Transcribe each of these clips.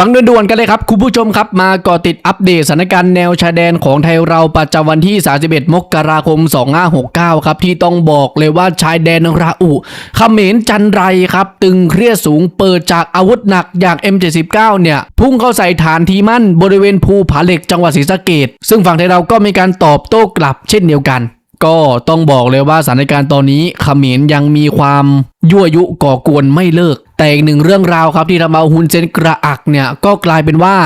ฟังด่วนๆกันเลยครับ คุณผู้ชมครับมาก่อติดอัปเดตสถานการณ์แนวชายแดนของไทยเราประจำวันที่ 31 มกราคม 2569 ครับที่ต้องบอกเลยว่าชายแดนราอุเขมรจันไรครับ ตึงเครียดสูงเปิดจากอาวุธหนักอย่าง M79 เนี่ยพุ่งเข้าใส่ฐานทีมั่นบริเวณภูผาเหล็กจังหวัดศรีสะเกดซึ่งฝั่งไทยเราก็มีการตอบโต้กลับเช่นเดียวกันก็ต้องบอกเลยว่าสถานการณ์ตอนนี้ขเขมรยังมีความยั่วยุก่อกวนไม่เลิก แต่อีกหนึ่งเรื่องราวครับที่ทำเอาฮุนเซนกระอักเนี่ยก็กลายเป็นว่า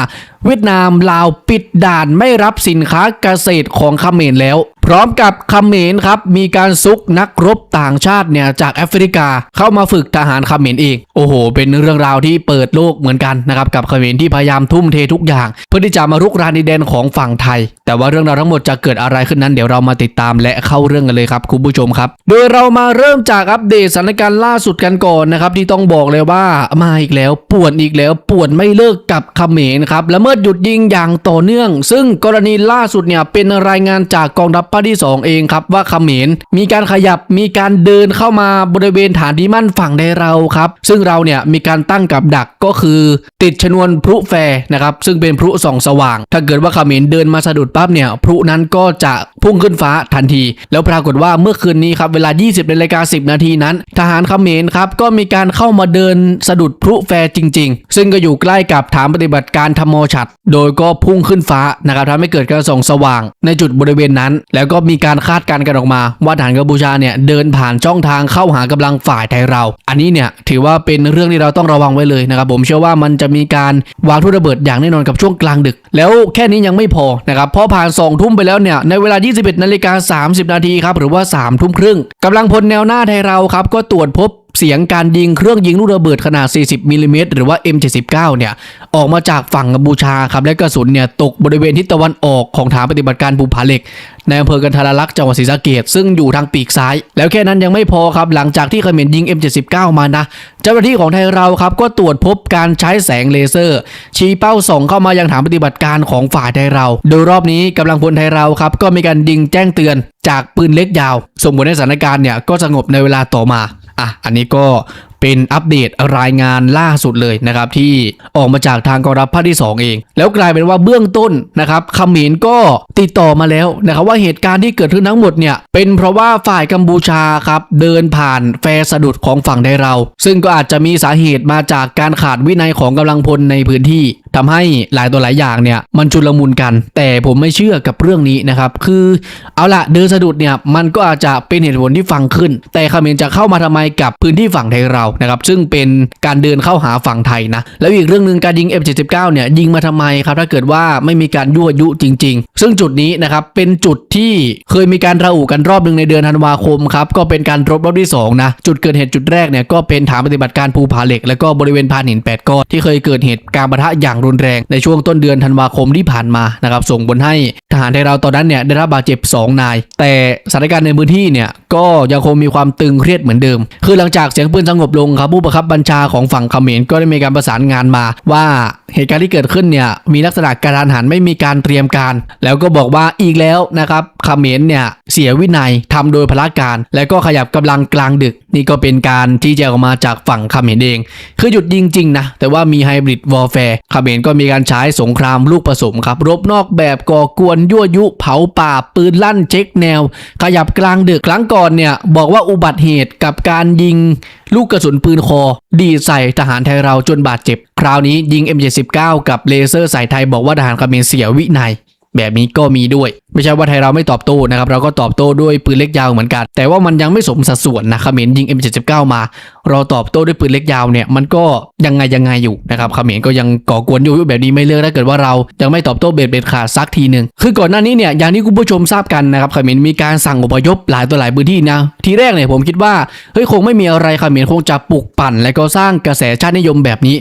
เวียดนามลาวปิดด่านไม่รับสินค้าเกษตรของเขมรแล้ว ร้อมกับเขมรครับมีการซุกนักรบต่างชาติเนี่ยจากแอฟริกาเข้ามาฝึกทหารเขมรเองโอ้โห เป็นเรื่องราวที่เปิดโลกเหมือนกันนะครับกับเขมรที่พยายามทุ่มเททุกอย่าง เพื่อที่จะมารุกรานดินแดนของฝั่งไทย แต่ว่าเรื่องราวทั้งหมดจะเกิดอะไรขึ้นนั้นเดี๋ยวเรามาติดตามและเข้าเรื่องกันเลยครับคุณผู้ชมครับ โดยเรามาเริ่มจากอัปเดตสถานการณ์ล่าสุดกันก่อนนะครับที่ต้องบอกเลยว่ามาอีกแล้วป่วนอีกแล้วป่วนไม่เลิกกับเขมรครับและเมื่อหยุดยิงอย่างต่อเนื่อง ซึ่งกรณีล่าสุดเนี่ยเป็นรายงานจากกองทัพที่ 2 เองครับว่าเขมรมีการขยับมีการเดินเข้ามาบริเวณฐานที่มั่นฝั่งในเราครับ ซึ่งเราเนี่ยมีการตั้งกับดักก็คือติดชนวนพลุแฟร์นะครับซึ่งเป็นพลุส่องสว่าง ถ้าเกิดว่าเขมรเดินมาสะดุดปั๊บเนี่ยพลุนั้นก็จะพุ่งขึ้นฟ้าทันที แล้วปรากฏว่าเมื่อคืนนี้ครับเวลา 20นาฬิกา10 นาทีนั้น ทหารเขมรครับก็มีการเข้ามาเดินสะดุดพลุแฟร์จริง ๆ ซึ่งก็อยู่ใกล้กับฐานปฏิบัติการธรรมโมฉัตรโดยก็พุ่งขึ้นฟ้านะครับทำให้เกิดการส่องสว่างในจุดบริเวณนั้น แล้วก็มีการคาดการณ์กันออกมา ว่าทหารกัมพูชาเนี่ยเดินผ่านช่องทางเข้าหากำลังฝ่ายไทยเรา อันนี้เนี่ยถือว่าเป็นเรื่องที่เราต้องระวังไว้เลยนะครับผมเชื่อว่ามันจะมีการวางทุ่นระเบิดอย่างแน่นอนกับช่วงกลางดึก แล้วแค่นี้ยังไม่พอนะครับพอผ่าน2ทุ่มไปแล้วเนี่ยในเวลา 21นาฬิกา30 นาทีครับหรือว่า3ทุ่มครึ่งกำลังพลแนวหน้าไทยเราครับก็ตรวจพบเสียงการยิงเครื่องยิงลูกระเบิดขนาด 40มิลลิเมตรหรือว่า M79 เนี่ยออกมาจากฝั่งกัมพูชาครับและกระสุนเนี่ยตกบริเวณทิศตะวันออกของฐานปฏิบัติการภูผาเหล็ก ในอำเภอกันทารลักษ์จังหวัดศรีสะเกดซึ่งอยู่ทางปีกซ้าย แล้วแค่นั้นยังไม่พอครับหลังจากที่เขมรยิง M79 มานะ เจ้าหน้าที่ของไทยเราครับก็ตรวจพบการใช้แสงเลเซอร์ ชี้เป้าส่องเข้ามายังฐานปฏิบัติการของฝ่ายไทยเรา โดยรอบนี้กำลังพลไทยเราครับก็มีการยิงแจ้งเตือนจากปืนเล็กยาวส่งผลให้สถานการณ์เนี่ยก็สงบในเวลาต่อมา อะอันนี้ก็เป็นอัปเดตรายงานล่าสุดเลยนะครับที่ออกมาจากทางกองทัพภาคที่ 2 เอง แล้วกลายเป็นว่าเบื้องต้นนะครับเขมรก็ติดต่อมาแล้วนะครับว่าเหตุการณ์ที่เกิดขึ้นทั้งหมดเนี่ยเป็นเพราะว่าฝ่ายกัมพูชาครับเดินผ่านแฟร์สะดุดของฝั่งไทยเรา ซึ่งก็อาจจะมีสาเหตุมาจากการขาดวินัยของกำลังพลในพื้นที่ ทำให้หลายตัวหลายอย่างเนี่ย มันชุลมุนกัน แต่ผมไม่เชื่อกับเรื่องนี้นะครับ คือเอาละเดินสะดุดเนี่ย มันก็อาจจะเป็นเหตุผลที่ฟังขึ้น แต่เขมรจะเข้ามาทำไมกับพื้นที่ฝั่งไทยเรานะครับ ซึ่งเป็นการเดินเข้าหาฝั่งไทยนะ แล้วอีกเรื่องหนึ่งการยิง F79 เนี่ย ยิงมาทำไมครับ ถ้าเกิดว่าไม่มีการยั่วยุจริง ๆ ซึ่งจุดนี้นะครับ เป็นจุดที่เคยมีการระอุกันรอบหนึ่งในเดือนธันวาคมครับ ก็เป็นการรบรอบที่สองนะ จุดเกิดเหตุจุดแรกเนี่ย ก็เป็นฐานปฏิบัติการภูผาเหล็ก แล้วก็บริเวณพานหินแปดก้อนที่เคยเกิดเหตุการณ์ปะทะอย่างรุนแรงในช่วงต้นเดือนธันวาคมที่ผ่านมานะครับส่งผลให้ทหารไทยเราตอนนั้นเนี่ยได้รับบาดเจ็บ 2 นาย แต่สถานการณ์ในพื้นที่เนี่ยก็ยังคงมีความตึงเครียดเหมือนเดิม คือหลังจากเสียงปืนสงบลงครับผู้บังคับบัญชาของฝั่งเขมรก็ได้มีการประสานงานมา ว่าเหตุการณ์ที่เกิดขึ้นเนี่ยมีลักษณะการทันหันไม่มีการเตรียมการ แล้วก็บอกว่าอีกแล้วนะครับเขมรเนี่ยเสียวินัยทำโดยพละการ และก็ขยับกำลังกลางดึกนี่ก็เป็นการที่แจงออกมาจากฝั่งเขมรเอง คือหยุดยิงจริงนะ แต่ว่ามีไฮบริดวอร์แฟร์เขมรก็มีการใช้สงครามลูกผสมครับ รบนอกแบบก่อกวนยั่วยุ เผาป่า ปืนลั่นเช็คแนว ขยับกลางดึกครั้งก่อนเนี่ย บอกว่าอุบัติเหตุกับการยิงลูกกระสุนปืนคอ ดีใส่ทหารไทยเราจนบาดเจ็บ คราวนี้ยิง M79 กับเลเซอร์ใส่ไทยบอกว่าทหารเมรเสียวินัย แบบนี้ก็มีด้วย ไม่ใช่ว่าไทยเราไม่ตอบโต้นะครับ เราก็ตอบโต้ด้วยปืนเล็กยาวเหมือนกัน แต่ว่ามันยังไม่สมสัดส่วนนะเขมรยิง M79 มา เราตอบโต้ด้วยปืนเล็กยาวเนี่ยมันก็ยังไงยังไงอยู่นะครับเขมรก็ยังก่อกวนอยู่แบบนี้ไม่เลิกถ้าเกิดว่าเรายังไม่ตอบโต้เบ็ดเบ็ดขาดสักทีหนึ่งคือก่อนหน้านี้เนี่ยอย่างที่คุณผู้ชมทราบกันนะครับเขมรมีการสั่งอพยพหลายตัวหลายพื้นที่นะทีแรกเนี่ยผมคิดว่าเฮ้ยคงไม่มีอะไรเขมรคงจะปลุกปั่น และก็สร้างกระแสชาตินิยมแบบนี้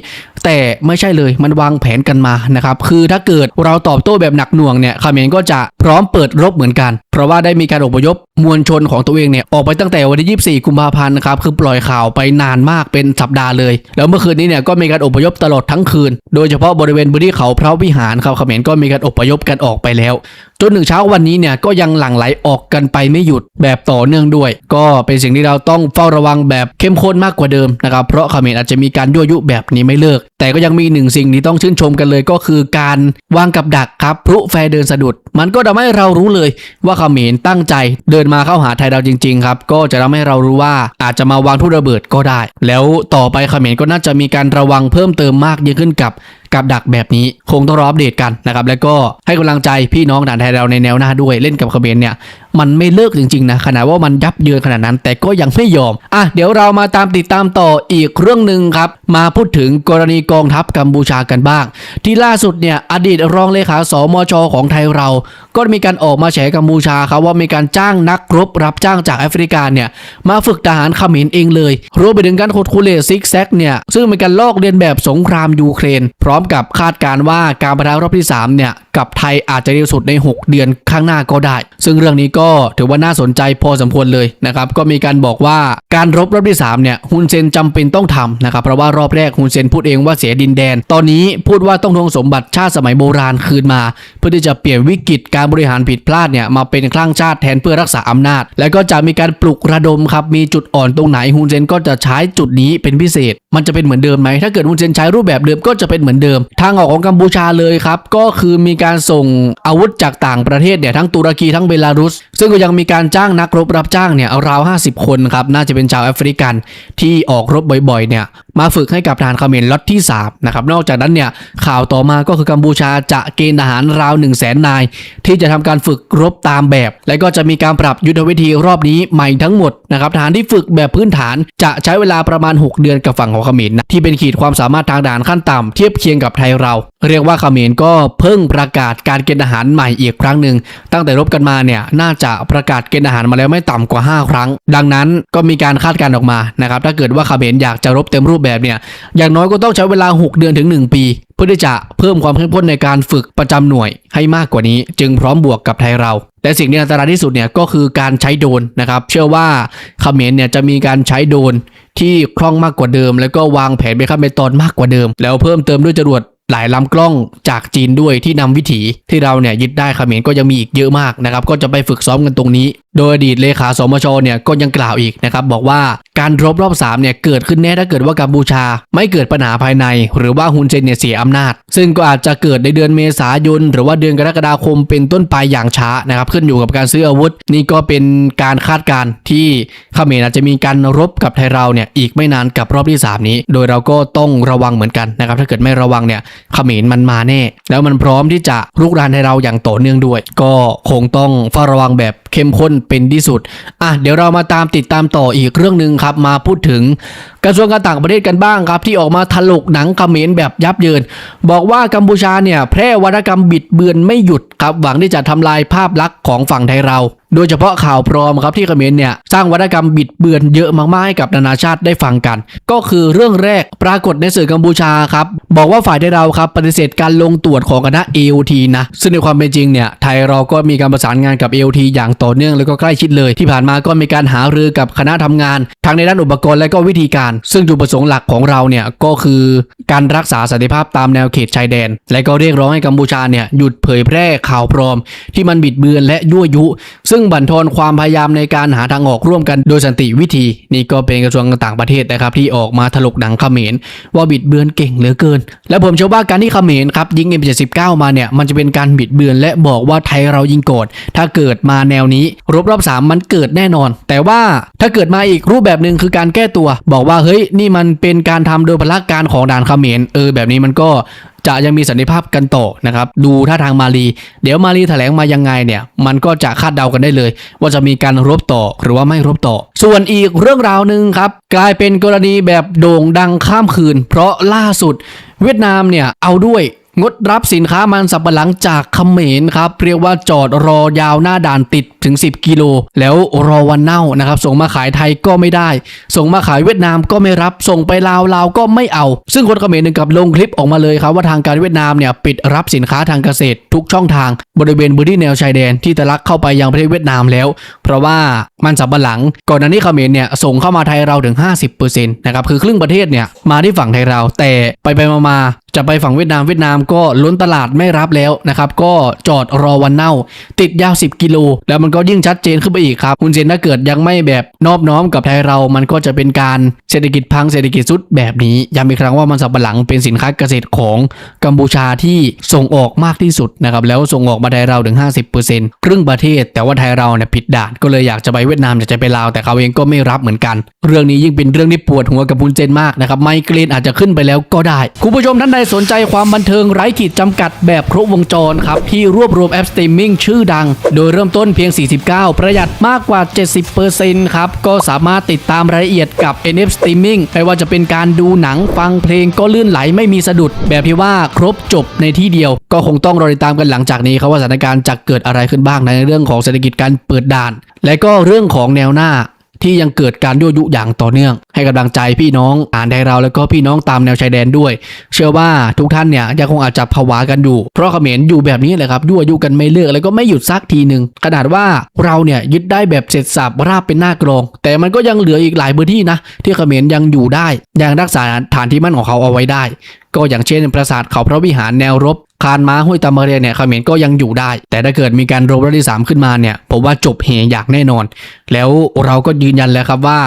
แต่ไม่ใช่เลยมันวางแผนกันมานะครับคือถ้าเกิดเราตอบโต้แบบหนักหน่วงเนี่ยเขมรก็จะพร้อมเปิดรบเหมือนกัน เพราะว่าได้มีการอพยพมวลชนของตัวเองเนี่ยออกไปตั้งแต่วันที่ 24 กุมภาพันธ์นะครับคือปล่อยข่าวไปนานมากเป็นสัปดาห์เลย แล้วเมื่อคืนนี้เนี่ยก็มีการอพยพตลอดทั้งคืน โดยเฉพาะบริเวณพื้นที่เขาพระวิหารครับเขมรก็มีการอพยพกันออกไปแล้ว จนถึงเช้าวันนี้เนี่ยก็ยังหลั่งไหลออกกันไปไม่หยุดแบบต่อเนื่องด้วย ก็เป็นสิ่งที่เราต้องเฝ้าระวังแบบเข้มข้นมากกว่าเดิมนะครับเพราะเขมรอาจจะมีการยั่วยุแบบนี้ไม่เลิก แต่ก็ยังมีหนึ่งสิ่งที่ต้องชื่นชมกันเลยก็คือการวางกับดักครับพลุแฟเดินสะดุด มันก็ทำให้เรารู้เลยว่าเขมรตั้งใจเดินมาเข้าหาไทยเราจริงๆครับก็จะทำให้เรารู้ว่าอาจจะมาวางทุ่ระเบิดก็ได้ แล้วต่อไปเขมรก็น่าจะมีการระวังเพิ่มเติมมากยิ่งขึ้นกับ กับดักแบบนี้ คงต้องรออัปเดตกันนะครับแล้วก็ให้กำลังใจพี่น้องด่านไทยเราในแนวหน้าด้วยเล่นกับเขมรเนี่ยมันไม่เลิกจริงๆนะขนาดว่ามันยับเยินขนาดนั้น แต่ก็ยังไม่ยอมอะเดี๋ยวเรามาตามติดตามต่ออีกเรื่องหนึ่งครับมาพูดถึงกรณีกองทัพกัมพูชากันบ้าง ที่ล่าสุดเนี่ยอดีตรองเลขาสมชของไทยเรา ก็มีการออกมาแฉกัมพูชาครับว่ามีการจ้างนักรบรับจ้างจากแอฟริกาเนี่ยมาฝึกทหารเขมรเองเลยรวมไปถึงการขุดคูเลซิกแซกเนี่ยซึ่งเป็นการลอกเลียนแบบสงครามยูเครน พร้อมกับคาดการณ์ว่าการประทะรอบที่3เนี่ยกับไทยอาจจะเร็วสุดใน 6 เดือนข้างหน้าก็ได้ ซึ่งเรื่องนี้ก็ก็ถือว่าน่าสนใจพอสมควรเลยนะครับก็มีการบอกว่าการรบรอบที่3เนี่ยฮุนเซนจำเป็นต้องทำนะครับเพราะว่ารอบแรกฮุนเซนพูดเองว่าเสียดินแดน ตอนนี้พูดว่าต้องทวงสมบัติชาติสมัยโบราณคืนมา เพื่อที่จะเปลี่ยนวิกฤตการบริหารผิดพลาดเนี่ยมาเป็นคลั่งชาติแทนเพื่อรักษาอำนาจ แล้วก็จะมีการปลุกระดมครับมีจุดอ่อนตรงไหนฮุนเซนก็จะใช้จุดนี้เป็นพิเศษ มันจะเป็นเหมือนเดิมไหมถ้าเกิดฮุนเซนใช้รูปแบบเดิมก็จะเป็นเหมือนเดิม ทางออกของกัมพูชาเลยครับก็คือมีการส่งอาวุธจากต่างประเทศเนี่ยทั้งตุรกีทั้งเบลารุส ซึ่งก็ยังมีการจ้างนักรบรับจ้างเนี่ยราว 50 คนครับน่าจะเป็นชาวแอฟริกันที่ออกรบบ่อยๆเนี่ย มาฝึกให้กับทหารเขมรล็อตที่3นะครับนอกจากนั้นเนี่ยข่าวต่อมาก็คือกัมพูชาจะเกณฑ์ทหารราว 1 0 0 0 0แสนนาย ที่จะทำการฝึกรบตามแบบ และก็จะมีการปรับยุทธวิธีรอบนี้ใหม่ทั้งหมดนะครับทหารที่ฝึกแบบพื้นฐานจะใช้เวลาประมาณ 6 เดือนกับฝั่งของเขมรนะที่เป็นขีดความสามารถทางด่านขั้นต่ำเทียบเคียงกับไทยเรา เรียกว่าเขมรก็เพิ่งประกาศการเกณฑ์ทหารใหม่อีกครั้งหนึ่งตั้งแต่รบกันมาเนี่ยน่าจะประกาศเกณฑ์ทหารมาแล้วไม่ต่ำกว่า 5 ครั้ง ดังนั้นก็มีการคาดการณ์ออกมานะครับถ้าเกิดว่าเขมรอยากจะรบเต็มรูปแบบเนี่ยอย่างน้อยก็ต้องใช้เวลา 6 เดือนถึง 1 ปี เพื่อที่จะเพิ่มความเข้มข้นในการฝึกประจำหน่วยให้มากกว่านี้ จึงพร้อมบวกกับไทยเราแต่สิ่งที่อันตรายที่สุดเนี่ยก็คือการใช้โดนนะครับเชื่อว่าเขมรเนี่ยจะมีการใช้โดนที่คล่องมากกว่าเดิม แล้วก็วางแผนไปขั้นเป็นตอนมากกว่าเดิม แล้วเพิ่มเติมด้วยจรวด หลายลำกล้องจากจีนด้วยที่นำวิถีที่เราเนี่ยยึดได้เขมรก็ยังมีอีกเยอะมากนะครับก็จะไปฝึกซ้อมกันตรงนี้ โดยอดีตเลขาสมชเนี่ยก็ยังกล่าวอีกนะครับบอกว่าการรบรอบ3เนี่ยเกิดขึ้นแน่ถ้าเกิดว่ากัมพูชา ไม่เกิดปัญหาภายใน หรือว่าฮุนเซนเนี่ยเสียอำนาจ ซึ่งก็อาจจะเกิดในเดือนเมษายนหรือว่าเดือนกรกฎาคมเป็นต้นไปอย่างช้านะครับขึ้นอยู่กับการซื้ออาวุธ นี่ก็เป็นการคาดการณ์ที่เขมรอาจจะมีการรบกับไทยเราเนี่ยอีกไม่นานกับรอบที่ 3 นี้ โดยเราก็ต้องระวังเหมือนกันนะครับถ้าเกิดไม่ระวังเนี่ยเขมรมันมาแน่ แล้วมันพร้อมที่จะรุกรานไทยเราอย่างต่อเนื่องด้วย ก็คงต้องเฝ้าระวังแบบเข้มข้นเป็นที่สุด อะ เดี๋ยวเรามาตามติดตามต่ออีกเรื่องหนึ่งครับ มาพูดถึงกระทรวงการต่างประเทศกันบ้างครับ ที่ออกมาถลกหนังเขมรแบบยับเยิน บอกว่ากัมพูชาเนี่ยแพร่วรรณกรรมบิดเบือนไม่หยุดครับ หวังที่จะทำลายภาพลักษณ์ของฝั่งไทยเรา โดยเฉพาะข่าวปลอมครับที่เขมรเนี่ยสร้างวรรณกรรมบิดเบือนเยอะมากๆให้กับนานาชาติได้ฟังกัน ก็คือเรื่องแรกปรากฏในสื่อกัมพูชาครับบอกว่าฝ่ายไทยเราครับปฏิเสธการลงตรวจของคณะ AOT นะซึ่งในความเป็นจริงเนี่ยไทยเราก็มีการประสานงานกับ AOT อย่างต่อเนื่องแล้วก็ใกล้ชิดเลย ที่ผ่านมาก็มีการหารือกับคณะทำงานทั้งในด้านอุปกรณ์และก็วิธีการ ซึ่งจุดประสงค์หลักของเราเนี่ยก็คือการรักษาสันติภาพตามแนวเขตชายแดน และก็เรียกร้องให้กัมพูชาเนี่ยหยุดเผยแพร่ข่าวปลอม ที่มันบิดเบือนและยั่วยุ ซึ่ง่งบั่นทอนความพยายามในการหาทางออกร่วมกันโดยสันติวิธี นี่ก็เป็นกระทรวงต่างประเทศนะครับที่ออกมาถลกหนังเขมรว่าบิดเบือนเก่งเหลือเกิน และผมเชื่อว่าการที่เขมรครับยิง M79 มาเนี่ยมันจะเป็นการบิดเบือนและบอกว่าไทยเรายิงโกรธถ้าเกิดมาแนวนี้รบรอบสามมันเกิดแน่นอน แต่ว่าถ้าเกิดมาอีกรูปแบบหนึ่งคือการแก้ตัว บอกว่าเฮ้ยนี่มันเป็นการทำโดยพละการของด่านเขมรเออแบบนี้มันก็ จะยังมีสันนิภาพกันต่อนะครับดูท่าทางมาลีเดี๋ยวมาลีแถลงมายังไงเนี่ยมันก็จะคาดเดากันได้เลย ว่าจะมีการรบต่อหรือว่าไม่รบต่อ ส่วนอีกเรื่องราวหนึ่งครับกลายเป็นกรณีแบบโด่งดังข้ามคืน เพราะล่าสุดเวียดนามเนี่ยเอาด้วย งดรับสินค้ามันสับปะหลังจากเขมรครับเรียกว่าจอดรอยาวหน้าด่านติดถึง 10 กิโล แล้วรอวันเน่านะครับ ส่งมาขายไทยก็ไม่ได้ ส่งมาขายเวียดนามก็ไม่รับ ส่งไปลาวลาวก็ไม่เอา ซึ่งคนเขมรหนึ่งกับลงคลิปออกมาเลยครับว่าทางการเวียดนามเนี่ยปิดรับสินค้าทางเกษตร ทุกช่องทางบริเวณพื้นที่แนวชายแดนที่ทะลักเข้าไปยังประเทศเวียดนามแล้ว เพราะว่ามันสำปะหลัง ก่อนหน้านี้เขมรเนี่ยส่งเข้ามาไทยเราถึง 50%นะครับคือครึ่งประเทศเนี่ยมาที่ฝั่งไทยเราแต่ไปไปมามาจะไปฝั่งเวียดนามเวียดนามก็ล้นตลาดไม่รับแล้วนะครับก็จอดรอวันเน่า ติดยาว 10 กิโล แล้วมันก็ยิ่งชัดเจนขึ้นไปอีกครับ คุณเซนถ้าเกิดยังไม่แบบนอบน้อมกับไทยเรา มันก็จะเป็นการเศรษฐกิจพังเศรษฐกิจสุดแบบนี้ย้ำอีกครั้งว่ามันสำปะหลังเป็นสินค้าเกษตรของกัมพูชาที่ส่งออกมากที่สุดนะครับแล้วส่งออกมาไทยเราถึง 50%ครึ่งประเทศ แต่ว่าไทยเราเนี่ยผิดด่านก็เลยอยากจะไปเวียดนามอยากจะไปลาวแต่เขาเองก็ไม่รับเหมือนกัน เรื่องนี้ยิ่งเป็นเรื่องที่ปวดหัวกับคุณเจนมากนะครับไมเกรนอาจจะขึ้นไปแล้วก็ได้คุณผู้ชมท่านใดสนใจความบันเทิงไร้ขีดจำกัดแบบครบวงจรครับ ที่รวบรวมแอปสตรีมมิ่งชื่อดัง โดยเริ่มต้นเพียง 49 ประหยัดมากกว่า 70%ครับ ก็สามารถติดตามรายละเอียดกับ NF Streaming ไม่ว่าจะเป็นการดูหนังฟังเพลงก็ลื่นไหลไม่มีสะดุด แบบที่ว่าครบจบในที่เดียว ก็คงต้องรอติดตามกันหลังจากนี้ครับว่าสถานการณ์จะเกิดอะไรขึ้นบ้างในเรื่องของเศรษฐกิจการเปิดด่าน และก็เรื่องของแนวหน้า ที่ยังเกิดการยั่วยุอย่างต่อเนื่อง ให้กำลังใจพี่น้องอ่านไทยเราแล้วก็พี่น้องตามแนวชายแดนด้วย เชื่อว่าทุกท่านเนี่ยยังคงอาจจะผวากันอยู่ เพราะเขมรอยู่แบบนี้แหละครับยั่วยุกันไม่เลิกแล้วก็ไม่หยุดซักทีหนึ่งขนาดว่าเราเนี่ยยึดได้แบบเสร็จสับราบเป็นหน้ากรอง แต่มันก็ยังเหลืออีกหลายพื้นที่นะที่เขมรยังอยู่ได้ยังรักษาฐานที่มั่นของเขาเอาไว้ได้ ก็อย่างเช่นปราสาทเขาพระวิหารแนวรบ คานม้าห้วยตามาเรียเนี่ยเขมรก็ยังอยู่ได้ แต่ถ้าเกิดมีการรบรอบที่สามขึ้นมาเนี่ยผมว่าจบเหอย่างแน่นอน แล้วเราก็ยืนยันแล้วครับว่า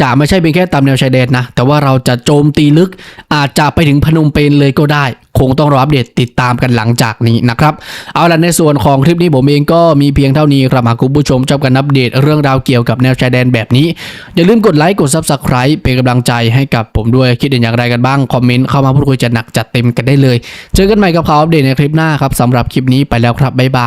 จะไม่ใช่เป็นแค่ตามแนวชายแดนนะ แต่ว่าเราจะโจมตีลึกอาจจะไปถึงพนมเปญเลยก็ได้ คงต้องรออัปเดตติดตามกันหลังจากนี้นะครับเอาล่ะในส่วนของคลิปนี้ผมเองก็มีเพียงเท่านี้ครับหากคุณผู้ชมชอบกันอัปเดตเรื่องราวเกี่ยวกับแนวชายแดนแบบนี้ อย่าลืมกดไลค์กดซับสไคร b ์เป็นกำลังใจให้กับผมด้วยคิดเห็นอย่างไรกันบ้างคอมเมนต์เข้ามาพูดคุยจะหนักจัดเต็มกันได้เลย เจอกันใหม่กับข่าวอัปเดตในคลิปหน้าครับสำหรับคลิปนี้ไปแล้วครับบ๊ายบาย